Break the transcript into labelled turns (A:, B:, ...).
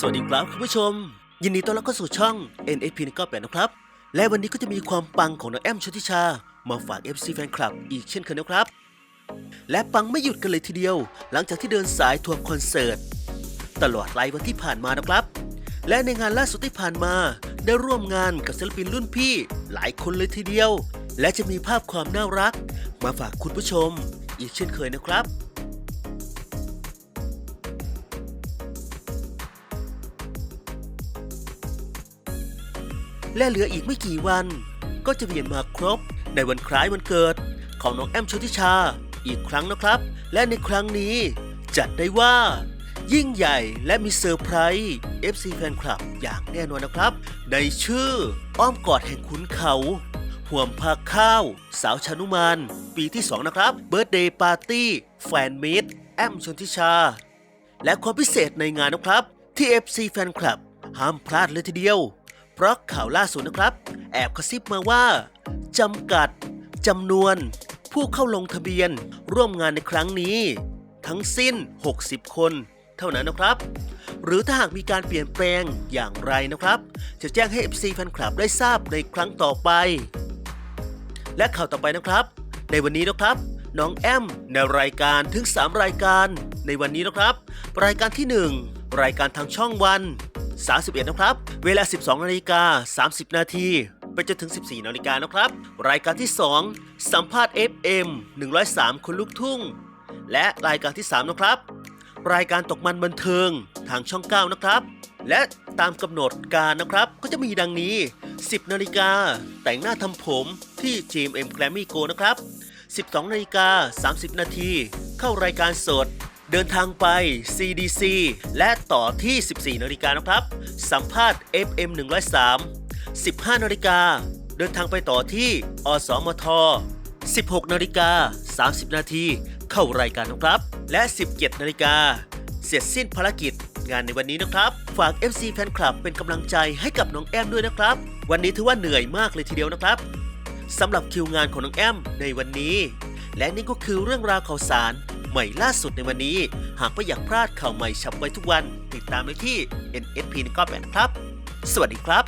A: สวัสดีครับคุณผู้ชม ยินดีต้อนรับเข้าสู่ช่อง NSP 98นะครับ และวันนี้ก็จะมีความปังของน้องแอมชติชา มาฝาก FC แฟนคลับอีกเช่นเคยนะครับ และปังไม่หยุดกันเลยทีเดียว หลังจากที่เดินสายทัวร์คอนเสิร์ต ตลอดหลายวันที่ผ่านมานะครับ และในงานล่าสุดที่ผ่านมา ได้ร่วมงานกับศิลปินรุ่นพี่หลายคนเลยทีเดียว และจะมีภาพความน่ารัก มาฝากคุณผู้ชม อีกเช่นเคยนะครับ และเหลืออีกไม่กี่วัน ก็จะเวียนมาครบ ในวันคล้ายวันเกิด ของน้องแอมชติชา อีกครั้งนะครับ และในครั้งนี้ จัดได้ว่า ยิ่งใหญ่และมีเซอร์ไพรส์ FC แฟนคลับอย่างแน่นอนนะครับ ในชื่ออ้อมกอดแห่งขุนเขาห่วมพาข้าว สาวชานุมานปีที่ 2 นะครับเบิร์ d เดย์ปาร์ตี้แฟนมิตแอมชนทิชา และความพิเศษในงานนะครับ ที่ FC แฟนคลับ ห้ามพลาดเลยทีเดียว เพราะข่าวล่าสุดนะครับ แอบกระซิบมาว่าจำกัดจำนวน ผู้เข้าลงทะเบียนร่วมงานในครั้งนี้ ทั้งสิ้น 60 คน เท่านั้นนะครับ หรือถ้าหากมีการเปลี่ยนแปลงอย่างไรนะครับ จะแจ้งให้ FC แฟนคลับได้ทราบในครั้งต่อไป และข่าวต่อไปนะครับ ในวันนี้นะครับน้องแอมในรายการถึง 3 รายการ ในวันนี้นะครับ รายการที่ 1 รายการทางช่องวัน 31 นะครับ เวลา 12 นาฬิกา 30 นาทีไปจนถึง 14 นาฬิกานะครับ รายการที่ 2 สัมภาษณ์ FM 103 คนลูกทุ่ง และรายการที่ 3 นะครับ รายการตกมันบันเทิงทางช่อง 9 นะครับ และตามกำหนดการนะครับ ก็จะมีดังนี้ 10 นาฬิกา แต่งหน้าทำผมที่ GMM Grammy Go นะครับ 12 นาฬิกา 30 นาที เข้ารายการสด เดินทางไป CDC และต่อที่ 14นาฬิกานะครับ สัมภาษณ์ FM 103 15นาฬิกาเดินทางไปต่อที่ อสมท 16นาฬิกา30 นาทีเข้ารายการนะครับ และ 17นาฬิกาเสร็จสิ้นภารกิจงานในวันนี้นะครับ ฝาก FC แฟนคลับเป็นกำลังใจให้กับน้องแอมด้วยนะครับ วันนี้ถือว่าเหนื่อยมากเลยทีเดียวนะครับสำหรับคิวงานของน้องแอมในวันนี้ และนี่ก็คือเรื่องราวข่าวสาร ใหม่ล่าสุดในวันนี้ หากไม่อยากพลาดข่าวใหม่ฉับไวทุกวัน ติดตามได้ที่ NSP 198นะครับ สวัสดีครับ